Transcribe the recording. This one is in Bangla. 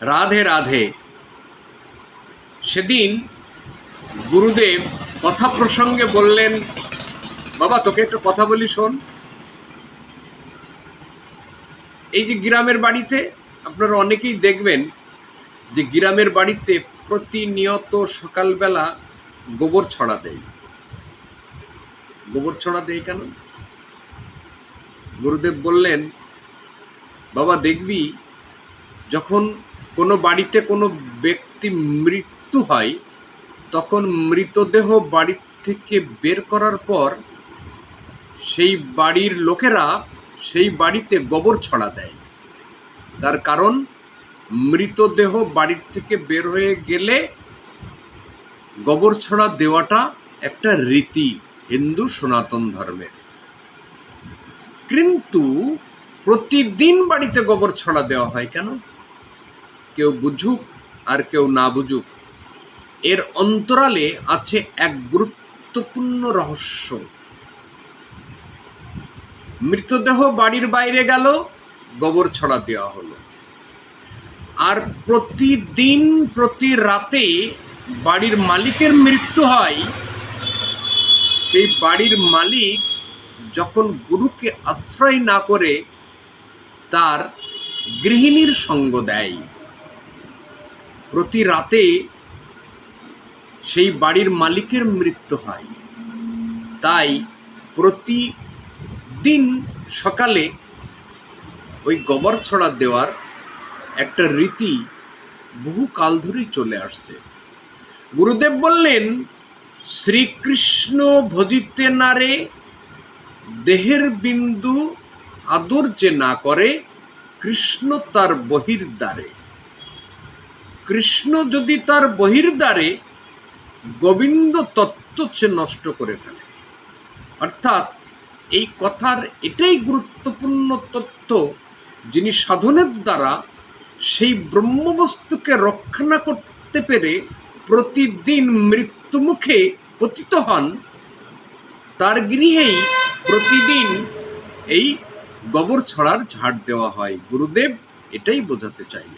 রাধে রাধে। সেদিন গুরুদেব কথা প্রসঙ্গে বললেন, বাবা, তোকে একটু কথা বলি, শোন। এই যে গ্রামের বাড়িতে আপনারা অনেকেই দেখবেন যে গ্রামের বাড়িতে প্রতিনিয়ত সকালবেলা গোবর ছড়া দেয়। গোবর ছড়া দেয় কেন? গুরুদেব বললেন, বাবা, দেখবি, যখন কোনো বাড়িতে কোনো ব্যক্তি মৃত্যু হয়, তখন মৃতদেহ বাড়ি থেকে বের করার পর সেই বাড়ির লোকেরা সেই বাড়িতে গোবর ছড়া দেয়। তার কারণ, মৃতদেহ বাড়ির থেকে বের হয়ে গেলে গোবর ছড়া দেওয়াটা একটা রীতি হিন্দু সনাতন ধর্মের। কিন্তু প্রতিদিন বাড়িতে গোবর ছড়া দেওয়া হয় কেন? কেউ বুঝুক আর কেউ না বুঝুক। এর অন্তরালে আছে এক গুরুত্বপূর্ণ রহস্য। মৃতদেহ বাড়ির বাইরে গেল, গোবর ছড়া দেওয়া হলো। আর প্রতিদিন, প্রতি রাতে বাড়ির মালিকের মৃত্যু হয়। সেই বাড়ির মালিক যখন গুরুকে আশ্রয় না করে, তার গৃহিণীর সঙ্গ দেয়। প্রতি রাতে সেই বাড়ির মালিকের মৃত্যু হয়। তাই প্রতি দিন সকালে ওই গোবর ছড়া দেওয়ার একটা রীতি বহু কাল ধরেই চলে আসছে। গুরুদেব বললেন, শ্রীকৃষ্ণ ভজিতে নারে দেহের বিন্দু আদর যে না করে, কৃষ্ণ তার বহির্দ্বারে। কৃষ্ণ যদি তার বহির্দ্বারে গোবিন্দ তত্ত্ব সে নষ্ট করে ফেলে। অর্থাৎ এই কথার এটাই গুরুত্বপূর্ণ তথ্য যিনি সাধনের দ্বারা সেই ব্রহ্মবস্তুকে রক্ষা করতে পেরে প্রতিদিন মৃত্যুমুখে পতিত হন, তার গৃহেই প্রতিদিন এই গোবর ছড়ার ঝাড় দেওয়া হয়। গুরুদেব এটাই বোঝাতে চাইলেন।